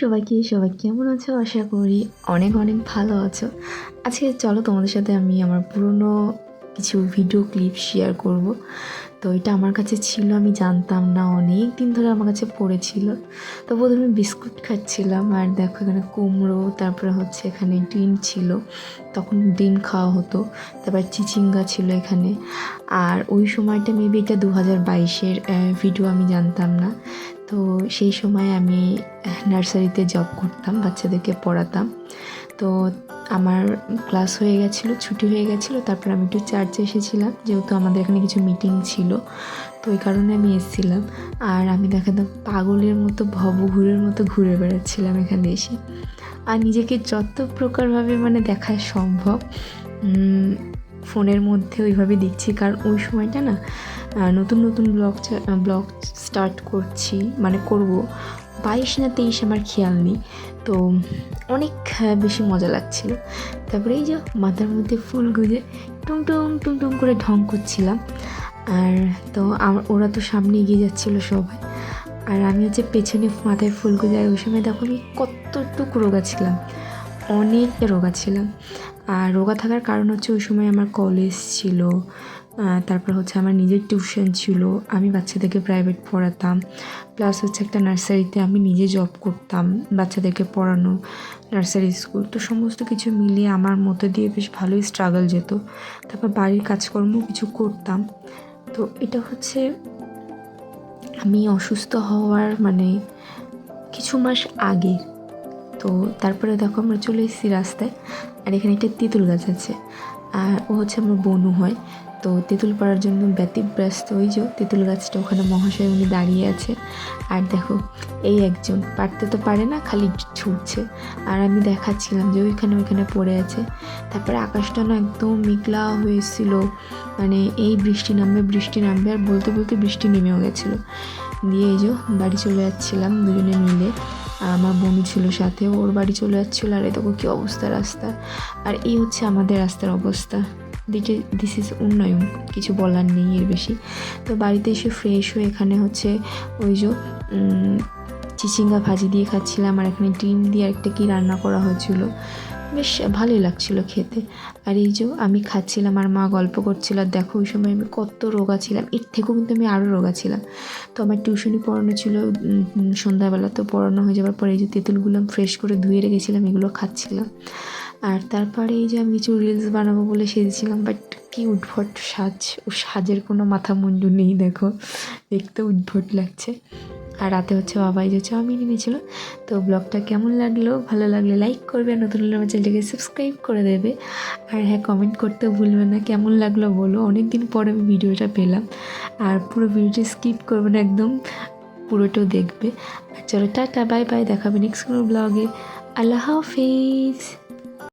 সবাইকে, সবাই কেমন আছো? আশা করি অনেক অনেক ভালো আছো। আজকে চলো তোমাদের সাথে আমি আমার পুরনো কিছু ভিডিও ক্লিপ শেয়ার করব। তো এটা আমার কাছে ছিল, আমি জানতাম না অনেক দিন ধরে আমার কাছে পড়েছিল। তো প্রথমে বিস্কুট খাচ্ছিলাম, আর দেখো এখানে কুমড়ো, তারপরে হচ্ছে এখানে ডিম ছিল। তখন ডিম খাওয়া হতো, তারপর চিচিঙ্গা ছিল এখানে। আর ওই সময়টা মেবি এটা দু হাজার বাইশের ভিডিও আমি জানতাম না। তো সেই সময় আমি নার্সারিতে জব করতাম, বাচ্চাদেরকে পড়াতাম। তো আমার ক্লাস হয়ে গেছিল, ছুটি হয়ে গেছিল, তারপর আমি একটু চার্চে এসেছিলাম, যেহেতু আমাদের এখানে কিছু মিটিং ছিল। তো ওই কারণে আমি এসেছিলাম। আর আমি দেখাতাম পাগলের মতো, ভবঘুরের মতো ঘুরে বেড়াচ্ছিলাম এখানে এসে। আর নিজেকে যত প্রকারভাবে মানে দেখা সম্ভব ফোনের মধ্যে ওইভাবে দেখছি, কারণ ওই সময়টা না নতুন নতুন ব্লগ ব্লগ স্টার্ট করছি মানে করব। বাইশ না তেইশ আমার খেয়াল নেই, তো অনেক বেশি মজা লাগছিল। তারপরে এই যে মাথার মধ্যে ফুল গুঁজে টুং টুং টুং টুং করে ঢং করছিলাম। আর তো আমার ওরা তো সামনে এগিয়ে যাচ্ছিল সবাই। আর আমি হচ্ছে পেছনে মাথায় ফুল গুঁজে ওই সময় দেখো আমি কতটুকু রোগা ছিলাম। অনেক রোগা ছিলাম। আর রোগা থাকার কারণ হচ্ছে ওই সময় আমার কলেজ ছিল তারপর হচ্ছে আমার নিজের টিউশন ছিল, আমি বাচ্চাদেরকে প্রাইভেট পড়াতাম প্লাস হচ্ছে একটা নার্সারিতে আমি নিজে জব করতাম বাচ্চাদেরকে পড়ানো নার্সারি স্কুল তো সমস্ত কিছু মিলিয়ে আমার মধ্যে দিয়ে বেশ ভালোই স্ট্রাগল যেত, তারপর বাড়ির কাজকর্ম কিছু করতাম, তো এটা হচ্ছে আমি অসুস্থ হওয়ার মানে কিছু মাস আগে তো তারপরে দেখো আমরা চলে এসেছি রাস্তায়, আর এখানে একটা তেঁতুল গাছ আছে। আর ও হচ্ছে আমার বনু হয়। তো তেঁতুল পাড়ার জন্য ব্যতিব্যস্ত ওই যে তেঁতুল গাছটা, ওখানে মহাশয় উনি দাঁড়িয়ে আছে। আর দেখো, এই একজন, পারতে তো পারে না, খালি ছুটছে। আর আমি দেখাচ্ছিলাম যে ওইখানে ওইখানে পড়ে আছে। তারপরে আকাশটা না একদম মেঘলা হয়েছিল মানে এই বৃষ্টি নামবে বৃষ্টি নামবে, আর বলতে বলতে বৃষ্টি নেমেও গেছিল। দিয়ে এই যে বাড়ি চলে যাচ্ছিলাম দুজনে মিলে। আর আমার বোনও ছিল সাথে ওর বাড়ি চলে যাচ্ছিল আর এ দেখো কী অবস্থা রাস্তা। আর এই হচ্ছে আমাদের রাস্তার অবস্থা। দিটে দিস ইজ উন্নয়ন, কিছু বলার নেই এর বেশি। তো বাড়িতে এসে ফ্রেশ হয়ে এখানে হচ্ছে ওই যে চিচিঙ্গা ভাজি দিয়ে খাচ্ছিলাম আর এখানে ডিম দিয়ে একটা কী রান্না করা হয়েছিল বেশ ভালোই লাগছিল খেতে। আর এই যে আমি খাচ্ছিলাম আর মা গল্প করছিল, আর দেখো ওই সময় আমি কত রোগা ছিলাম, এর থেকেও কিন্তু আমি আরও রোগা ছিলাম। তো আমার টিউশনি পড়ানো ছিল সন্ধ্যাবেলা তো পড়ানো হয়ে যাওয়ার পরে এই যে তেঁতুলগুলো ফ্রেশ করে ধুয়ে রেখেছিলাম, এগুলো খাচ্ছিলাম। আর তারপরে এই যে আমি কিছু রিলস বানাবো বলে সেজেছিলাম বাট কি উদ্ভট সাজ, ও সাজের কোনো মাথা মুন্ডু নেই, দেখো। দেখতে উদ্ভট লাগছে। আর রাতে হচ্ছে বাবা এই যে চাউমিন এনেছিল, তো ব্লগটা কেমন লাগল? ভালো লাগলে লাইক করবে আর নতুন আমার চ্যানেলটাকে সাবস্ক্রাইব করে দেবে। আর হ্যাঁ কমেন্ট করতে ভুলবে না, কেমন লাগল বলো? অনেক দিন পরে আমি ভিডিওটা পেলাম। আর পুরো ভিডিওটি স্কিপ করবে না, একদম পুরোটাও দেখবে। আর চলো, টাটা বাই বাই দেখাবে নেক্সট কোনো ব্লগে আল্লাহ হাফিজ।